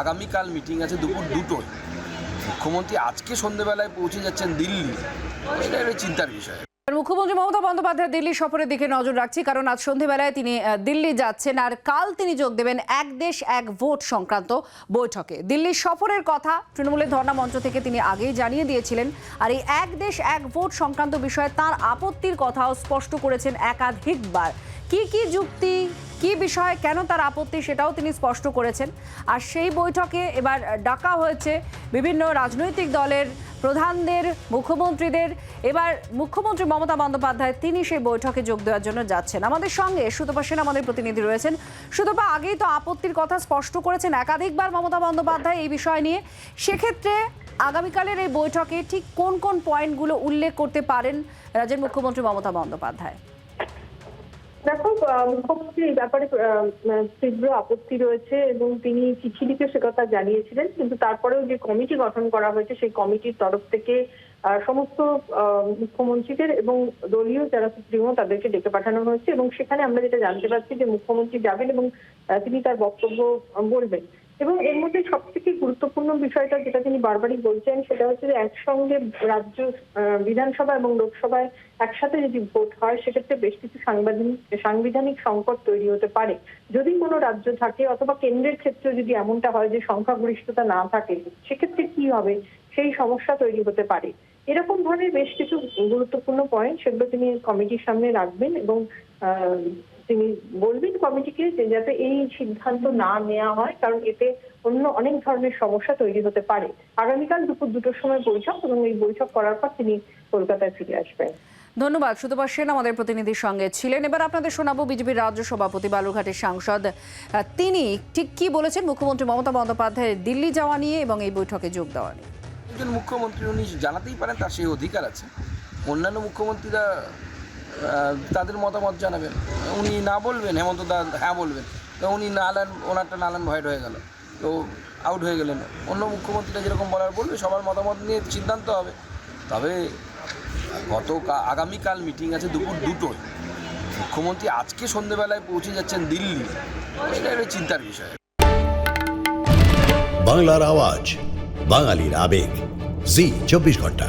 আগামীকাল মিটিং আছে দুপুর দুটোয়। মুখ্যমন্ত্রী আজকে সন্ধেবেলায় পৌঁছে যাচ্ছেন দিল্লি। একটা চিন্তার বিষয়। মুখ্যমন্ত্রী মমতা বন্দ্যোপাধ্যায় দিল্লি সফরের দিকে নজর রাখছি, কারণ আজ সন্ধেবেলায় তিনি দিল্লি যাচ্ছেন আর কাল তিনি যোগ দেবেন এক দেশ, এক ভোট সংক্রান্ত বৈঠকে। দিল্লি সফরের কথা তৃণমূলের ধর্ণা মঞ্চ থেকে তিনি আগেই জানিয়ে দিয়েছিলেন, আর এই এক দেশ, এক ভোট সংক্রান্ত বিষয়ে তার আপত্তির কথাও স্পষ্ট করেছেন একাধিকবার। কি কি যুক্তি কি বিষয়ে কেন তার আপত্তি সেটাও তিনি স্পষ্ট করেছেন। আর সেই বৈঠকে এবার ডাকা হয়েছে বিভিন্ন রাজনৈতিক দলের প্রধানদের, মুখ্যমন্ত্রীদের। এবার মুখ্যমন্ত্রী মমতা বন্দ্যোপাধ্যায় তিনি সেই বৈঠকে যোগ দেওয়ার জন্য যাচ্ছেন। আমাদের সঙ্গে সুতপা সেন আমাদের প্রতিনিধি রয়েছেন। সুতপা, আগেই তো আপত্তির কথা স্পষ্ট করেছেন একাধিকবার মমতা বন্দ্যোপাধ্যায় এই বিষয় নিয়ে। সেক্ষেত্রে আগামীকালের এই বৈঠকে ঠিক কোন কোন পয়েন্টগুলো উল্লেখ করতে পারেন রাজ্যের মুখ্যমন্ত্রী মমতা বন্দ্যোপাধ্যায়? দেখো আহ, মুখ্যমন্ত্রী এই ব্যাপারে আহ, তীব্র আপত্তি রয়েছে এবং তিনি চিঠি লিখে সে কথা জানিয়েছিলেন কিন্তু তারপরেও যে কমিটি গঠন করা হয়েছে সেই কমিটির তরফ থেকে সমস্ত মুখ্যমন্ত্রীদের এবং দলীয় যারা সুপ্রিমো তাদেরকে ডেকে পাঠানো হয়েছে এবং সেখানে আমরা যেটা জানতে পারছি যে মুখ্যমন্ত্রী যাবেন এবং তিনি তার বক্তব্য বলবেন। এবং এর মধ্যে সব থেকে গুরুত্বপূর্ণ বিষয়টা যেটা তিনি বারবারই বলছেন, সেটা হচ্ছে যে একসঙ্গে রাজ্য বিধানসভা এবং লোকসভায় একসাথে যদি ভোট হয়, সেক্ষেত্রে বেশ কিছু সাংবিধানিক সাংবিধানিক সংকট তৈরি হতে পারে। যদি কোনো রাজ্য থাকে অথবা কেন্দ্রের ক্ষেত্রে যদি এমনটা হয় যে সংখ্যাগরিষ্ঠতা না থাকে, সেক্ষেত্রে কি হবে? সেই সমস্যা তৈরি হতে পারে। এরকম ধরনের বেশ কিছু গুরুত্বপূর্ণ পয়েন্ট সেগুলো তিনি কমিটির সামনে রাখবেন এবং তিনি বলবেন কমিটিকে যে যাতে এই সিদ্ধান্ত না নেওয়া হয় কারণ এতে অন্য অনেক ধরনের সমস্যা তৈরি হতে পারে। আগামীকাল দুপুর দুটোর সময় বৈঠক এবং এই বৈঠক করার পর তিনি কলকাতায় ফিরে আসবেন। ধন্যবাদ সুতপা সেন আমাদের প্রতিনিধির সঙ্গে ছিলেন। এবার আপনাদের শোনাবো বিজেপির রাজ্য সভাপতি বালুরঘাটের সাংসদ। তিনি ঠিক কি বলেছেন? মুখ্যমন্ত্রী মমতা বন্দ্যোপাধ্যায়ের দিল্লি যাওয়া নিয়ে এবং এই বৈঠকে যোগ দেওয়া নিয়ে। একজন মুখ্যমন্ত্রী উনি জানাতেই পারেন তার সেই অধিকার আছে। অন্যান্য মুখ্যমন্ত্রীরা তাদের মতামত জানাবেন। উনি না বলবেন, হেমন্ত দা হ্যাঁ বলবেন। তো উনি নালান ওনারটা নালান ভয়েড হয়ে গেল। তো আউট হয়ে গেলেন। অন্য মুখ্যমন্ত্রীরা যেরকম বলার বলবে, সবার মতামত নিয়ে সিদ্ধান্ত হবে। তবে গত আগামীকাল মিটিং আছে দুপুর দুটোয়। মুখ্যমন্ত্রী আজকে সন্ধেবেলায় পৌঁছে যাচ্ছেন দিল্লি। এটা একটা চিন্তার বিষয়। বাংলার আওয়াজ, বাঙালির আবেগ। জি, চব্বিশ ঘণ্টা।